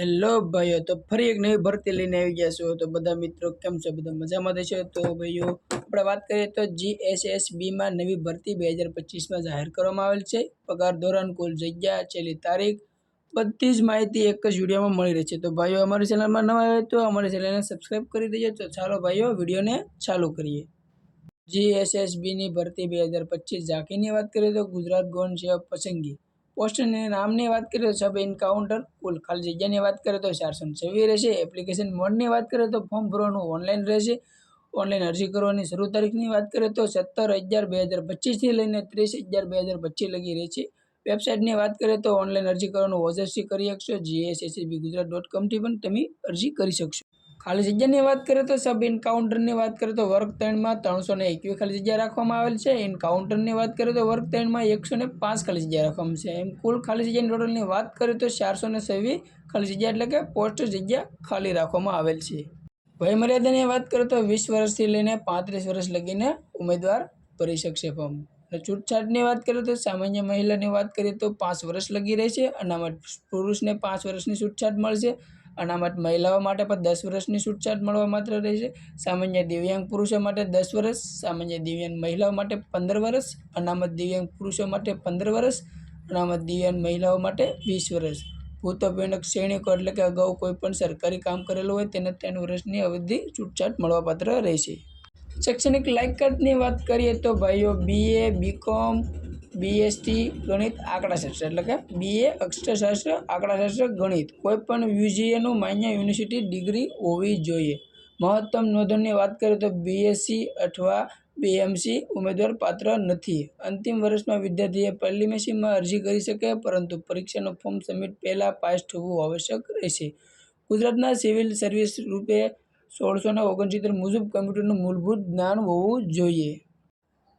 Hello ભાઈઓ, તો ફરી એક નવી ભરતી લઈને આવી ગયા છો. તો બધા મિત્રો કેમ છો? બધા મજામાં થશે તો ભાઈઓ, આપણે વાત કરીએ તો જીએસએસબીમાં નવી ભરતી બે હજાર પચીસમાં જાહેર કરવામાં આવેલ છે. પગાર ધોરણ, કુલ જગ્યા, છેલ્લી તારીખ, બધી જ માહિતી એક જ વિડીયોમાં મળી રહી છે. તો ભાઈઓ, અમારી ચેનલમાં નવા આવે તો અમારી ચેનલને સબસ્ક્રાઈબ કરી દેજો. તો ચાલો ભાઈઓ, વિડીયોને ચાલુ કરીએ. જીએસએસબીની ભરતી બે હજાર પચીસ ઝાંખીની વાત કરીએ તો ગુજરાત ગૌણ સેવા પસંદગી. પોસ્ટની નામની વાત કરીએ તો સબ એન્કાઉન્ટર કુલ ખાલી જગ્યાની વાત કરીએ તો ચારસો છવ્વીસ રહેશે. એપ્લિકેશન મોડની વાત કરીએ તો ફોર્મ ભરવાનું ઓનલાઈન રહેશે. ઓનલાઈન અરજી કરવાની શરૂ તારીખની વાત કરીએ તો સત્તર અગિયાર બે હજાર પચીસથી લઈને ત્રીસ અગિયાર બે હજાર પચીસ લગી રહી છે. વેબસાઇટની વાત કરીએ તો ઓનલાઈન અરજી કરવાનું ઓજસ્વી કરી શકશો. જીએસએસસીબી ગુજરાત ડોટ કોમથી પણ તમે અરજી કરી શકશો. ખાલી જગ્યાની વાત કરીએ તો સબ એન્કાઉન્ટરની વાત કરીએ તો વર્ગ ત્રણમાં ત્રણસો ને એકવીસ ખાલી જગ્યા રાખવામાં આવેલ છે. એન્કાઉન્ટરની વાત કરીએ તો વર્ગ ત્રણમાં એકસો ને પાંચ ખાલી જગ્યા રાખવામાં છે. એમ કુલ ખાલી જગ્યાની ટોટલની વાત કરીએ તો ચારસો ને છવ્વીસ ખાલી જગ્યા એટલે કે પોસ્ટ જગ્યા ખાલી રાખવામાં આવેલ છે. વયમર્યાદાની વાત કરીએ તો વીસ વર્ષથી લઈને પાંત્રીસ વર્ષ લગીને ઉમેદવાર ભરી શકશે ફોર્મ. અને છૂટછાટની વાત કરીએ તો સામાન્ય મહિલાની વાત કરીએ તો પાંચ વર્ષ લગી રહેશે અનામત પુરુષને પાંચ વર્ષની છૂટછાટ મળશે. અનામત મહિલાઓ માટે પણ દસ વર્ષની છૂટછાટ મળવા માત્ર રહેશે સામાન્ય દિવ્યાંગ પુરુષો માટે દસ વર્ષ, સામાન્ય દિવ્યાંગ મહિલાઓ માટે પંદર વર્ષ, અનામત દિવ્યાંગ પુરુષો માટે પંદર વર્ષ, અનામત દિવ્યાંગ મહિલાઓ માટે વીસ વર્ષ. ભૂતપૂર્વક શ્રેણીકો એટલે કે અગાઉ કોઈ પણ સરકારી કામ કરેલું હોય તેને ત્રણ વર્ષની અવધિ છૂટછાટ મળવાપાત્ર રહેશે શૈક્ષણિક લાયકાતની વાત કરીએ તો ભાઈઓ બીએ બીકોમ બીએસટી ગણિત આંકડાશાસ્ત્ર, એટલે કે બીએ અક્ષરશાસ્ત્ર, આંકડાશાસ્ત્ર, ગણિત. કોઈ પણ યુજીએનું માન્ય યુનિવર્સિટી ડિગ્રી હોવી જોઈએ. મહત્તમ નોંધણની વાત કરીએ તો બીએસસી અથવા બીએમસી ઉમેદવાર પાત્ર નથી. અંતિમ વર્ષમાં વિદ્યાર્થીએ પ્રિલિમેસીમાં અરજી કરી શકે, પરંતુ પરીક્ષાનું ફોર્મ સબમિટ પહેલાં પાસ થવું આવશ્યક રહેશે. ગુજરાતના સિવિલ સર્વિસ રૂપે સોળસો ને ઓગણસિત્તેર મુજબ કમ્પ્યુટરનું મૂળભૂત જ્ઞાન હોવું જોઈએ.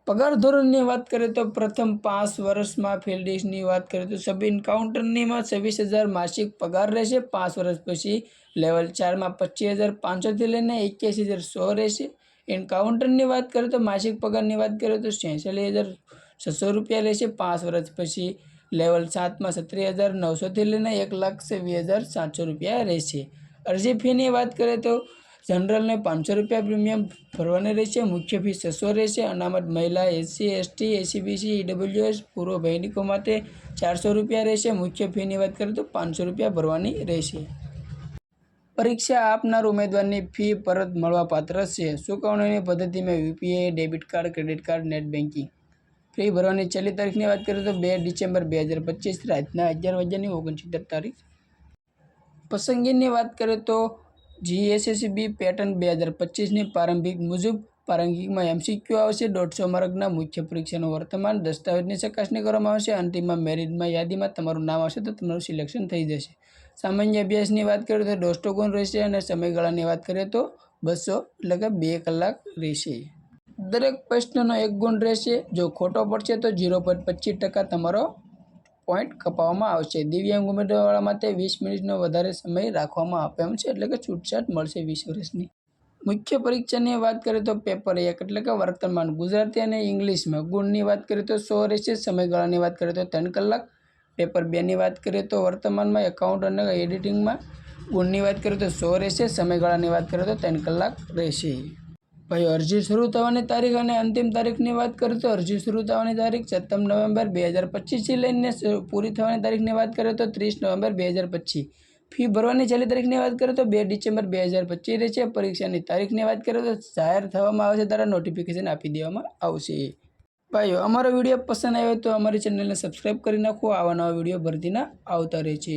પગાર ધોરણની વાત કરીએ તો પ્રથમ પાંચ વર્ષમાં ફિલ્ડિસની વાત કરીએ તો સબ એન્કાઉન્ટરનીમાં છવ્વીસ હજાર માસિક પગાર રહેશે. પાંચ વર્ષ પછી લેવલ ચારમાં પચીસ હજાર પાંચસોથી લઈને એક્યાસી હજાર સો રહેશે. એન્કાઉન્ટરની વાત કરીએ તો માસિક પગારની વાત કરીએ તો છેસઠ હજાર છસો રૂપિયા રહેશે. પાંચ વર્ષ પછી લેવલ સાતમાં સત્રીસ હજાર નવસોથી લઈને એક લાખ વીસ હજાર સાતસો રૂપિયા રહેશે. અરજી ફીની વાત કરીએ તો જનરલને પાંચસો રૂપિયા પ્રીમિયમ ભરવાની રહેશે, મુખ્ય ફી છસો રહેશે, અનામત મહિલા એસસી, એસટી એસીબીસી ઈડબ્લ્યુએસ, પૂર્વ ભૈનિકો માટે ચારસો રૂપિયા રહેશે, મુખ્ય ફીની વાત કરીએ તો પાંચસો રૂપિયા ભરવાની રહેશે. પરીક્ષા આપનાર ઉમેદવારની ફી પરત મળવાપાત્ર છે. ચૂકવણીની પદ્ધતિમાં UPI, debit card, credit card, net banking fee ભરવાની છેલ્લી તારીખની વાત કરીએ તો બે ડિસેમ્બર બે હજાર પચીસ, રાતના અગિયાર વાગ્યાની ઓગણસિત્તેર તારીખ. પસંદગીની વાત કરીએ તો જીએસએસબી પેટર્ન બે હજાર પચીસની પ્રારંભિક મુજબ પ્રારંભિકમાં એમસીક્યુ આવશે. દોઢસો માર્કના મુખ્ય પરીક્ષાનું વર્તમાન દસ્તાવેજની ચકાસણી કરવામાં આવશે. અંતિમમાં મેરિટમાં યાદીમાં તમારું નામ આવશે તો તમારું સિલેક્શન થઈ જશે. સામાન્ય અભ્યાસની વાત કરીએ તો દોઢસો ગુણ રહેશે અને સમયગાળાની વાત કરીએ તો બસો એટલે કે બે કલાક રહેશે. દરેક પ્રશ્નનો એક ગુણ રહેશે. જો ખોટો પડશે તો ઝીરો પોઈન્ટ પચીસ ટકા તમારો પોઈન્ટ કપાવવામાં આવશે. દિવ્યાંગ ઉમેદવારવાળા માટે વીસ મિનિટનો વધારે સમય રાખવામાં આપ્યો છે, એટલે કે છૂટછાટ મળશે વીસ વર્ષની. મુખ્ય પરીક્ષાની વાત કરીએ તો પેપર એક એટલે કે વર્તમાન. ગુજરાતી અને ઇંગ્લિશમાં ગુણની વાત કરીએ તો સો રહેશે સમયગાળાની વાત કરીએ તો ત્રણ કલાક. પેપર બેની વાત કરીએ તો વર્તમાનમાં એકાઉન્ટ અને એડિટિંગમાં ગુણની વાત કરીએ તો સો રહેશે સમયગાળાની વાત કરીએ તો ત્રણ કલાક રહેશે ભાઈ, અરજી શરૂ થવાની તારીખ અને અંતિમ તારીખની વાત કરીએ તો અરજી શરૂ થવાની તારીખ સત્તર નવેમ્બર બે હજાર પચીસથી લઈને પૂરી થવાની તારીખની વાત કરીએ તો ત્રીસ નવેમ્બર બે હજાર પચીસ. ફી ભરવાની છેલ્લી તારીખની વાત કરીએ તો બે ડિસેમ્બર બે હજાર પચીસ રહેશે. પરીક્ષાની તારીખની વાત કરીએ તો જાહેર થવામાં આવશે ત્યારે નોટિફિકેશન આપી દેવામાં આવશે. ભાઈઓ, અમારો વીડિયો પસંદ આવ્યો તો અમારી ચેનલને સબસ્ક્રાઈબ કરી નાખો. આવા નવા વીડિયો ભરતીના આવતા રહે છે